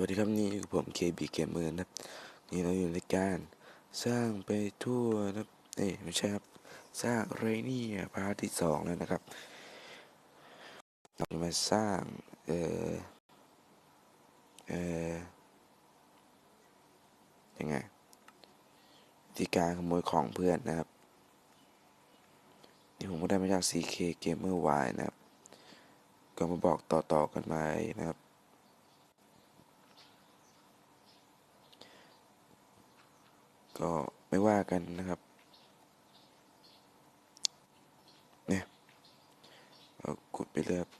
วัสดีครับนี่คือผม KB Gamer นะครับนี่เราอยู่ในการสร้างไปทั่วนะครับเอ้ไม่ใช่ครับ สร้างเรนี่พาร์ทที่สองแล้วนะครับเราจะมาสร้าง เอ่อ เอ่อ ยังไงวิธีการขโมยของเพื่อนนะครับ นี่ผมก็ได้มาจาก CK Gamer Y นะครับ ก็มาบอกต่อๆกันมานะครับ ก็ไม่ว่ากันนะครับ เนี่ยเอากดไปเลยครับ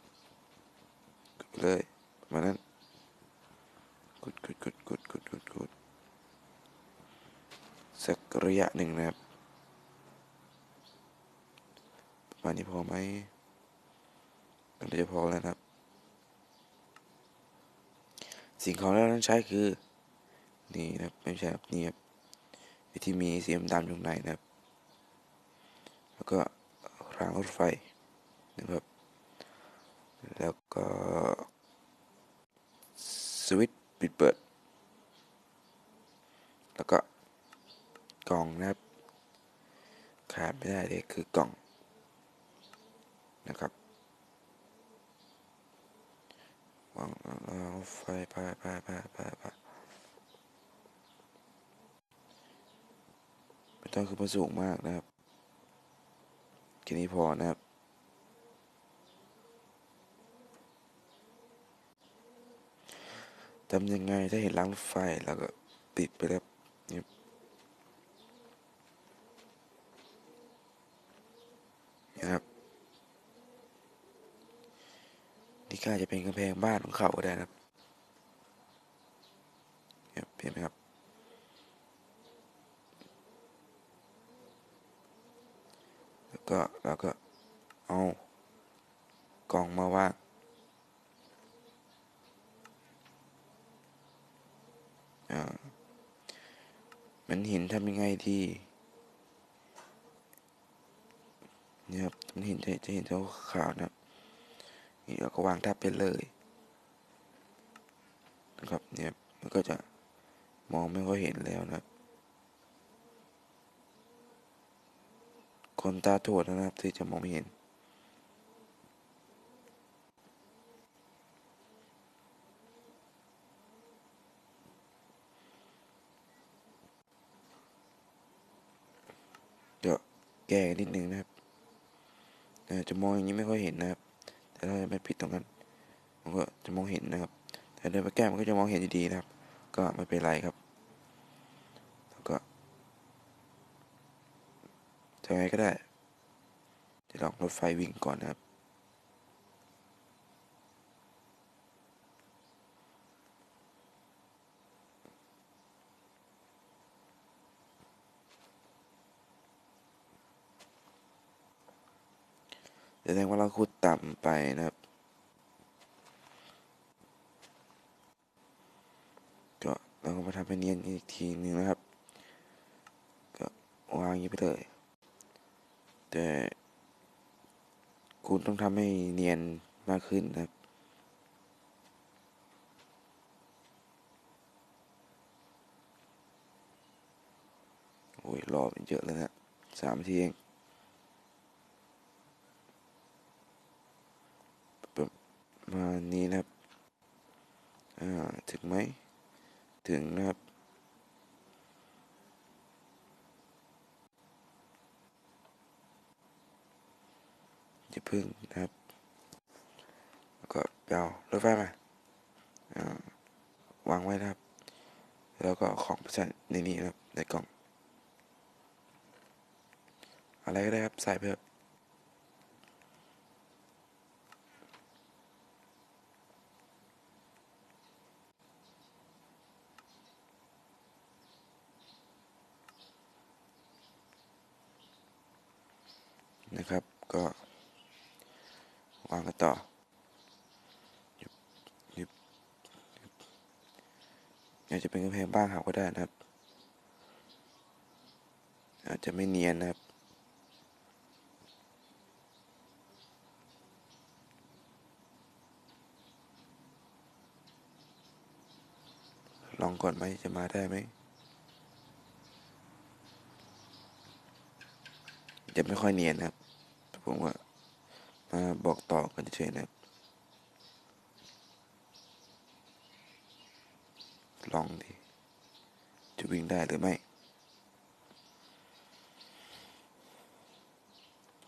กดไปเลยมานั้นกดกดกดกดกดกดกดสักระยะหนึ่งนะครับประมาณนี้พอไหมน่าจะพอแล้วนะครับ สิ่งของที่เราต้องใช้คือ นี่นะครับไม่ใช่ครับนี่ครับ ที่มีสีดำอยู่ในนะครับ แล้วก็รางรถไฟนะครับ แล้วก็สวิตช์ปิดเปิด แล้วก็กล่องนะครับ ขาดไม่ได้เลยคือกล่องนะครับวางไฟไปไปไปไปไปไม่ ต้องคือมันสูงมากนะครับแค่นี้พอนะครับ ทำยังไงถ้าเห็นรางรถไฟแล้วก็ติดไปแล้วนี่นะครับ นี่ก็อาจจะเป็นกำแพงบ้านของเขาก็ได้นะครับเนี่ยเห็นไหมครับ แล้ว ก็เราก็เอากล่องมาวางอ่ามันเหินทำยังไงดีเนี่ยครับมันเห็นจะจะเห็นเจ้าขาวนะครับนี่เราก็วางทับไปเลยนะครับเนี่ยมันก็จะมองไม่ค่อยเห็นแล้วนะครับ คนตาถวดนะครับที่จะมองไม่เห็น เดี๋ยวแก้นิดนึงนะครับเอ่จะมองอย่างนี้ไม่ค่อยเห็นนะครับ แต่ถ้าไม่ผิดตรงนั้นมันก็จะมองเห็นนะครับ แต่เดินไปแก้มันก็จะมองเห็นดีนะครับ ก็ไม่เป็นไรครับ แล้วก็ ทำไงก็ได้จะลองรถไฟวิ่งก่อนนะครับ แสดงว่าเราขุดต่ำไปนะครับ ก็เราก็มาทำเป็นเนียนอีกทีหนึงนะครับ ก็วางอย่างนี้ไปเลย แต่คุณต้องทำให้เนียนมากขึ้นนะครับ โอ้ย รอเป็นเยอะแล้วนะสามทีเองประมาณนี้นะครับ อ่า ถึงไหม ถึงนะครับ จะพึ่งนะครับ แล้วก็ไปเอารถไฟมาวางไว้นะครับ แล้วก็ของไปใส่ในนี้นะครับในกล่อง อะไรก็ได้ครับ ใส่ไปเถอะนะครับก็ วางกันต่อยึบยึบยึบอาจจะเป็นกำแพงบ้านเขาก็ได้นะครับ อาจจะไม่เนียนนะครับลองก่อนไหมจะมาได้ไหมจะไม่ค่อยเนียนนะครับผมว่า มาบอกต่อกันเฉยๆนะครับลองดิ จะวิ่งได้หรือไม่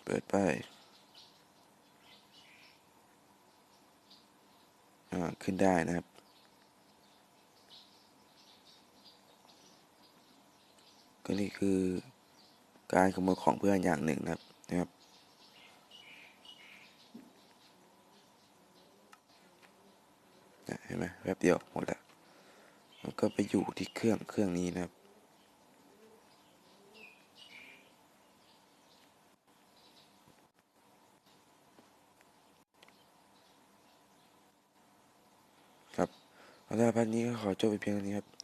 เปิดไปอ่าขึ้นได้นะครับ ก็นี่คือการขโมยของเพื่อนอย่างหนึ่งนะครับนะครับ เห็นไหมแป๊บเดียวหมดแล้วแล้วก็ไปอยู่ที่เครื่องเครื่องนี้นะครับ ครับเอาละพันนี้ก็ขอจบไปเพียงเท่านี้ครับ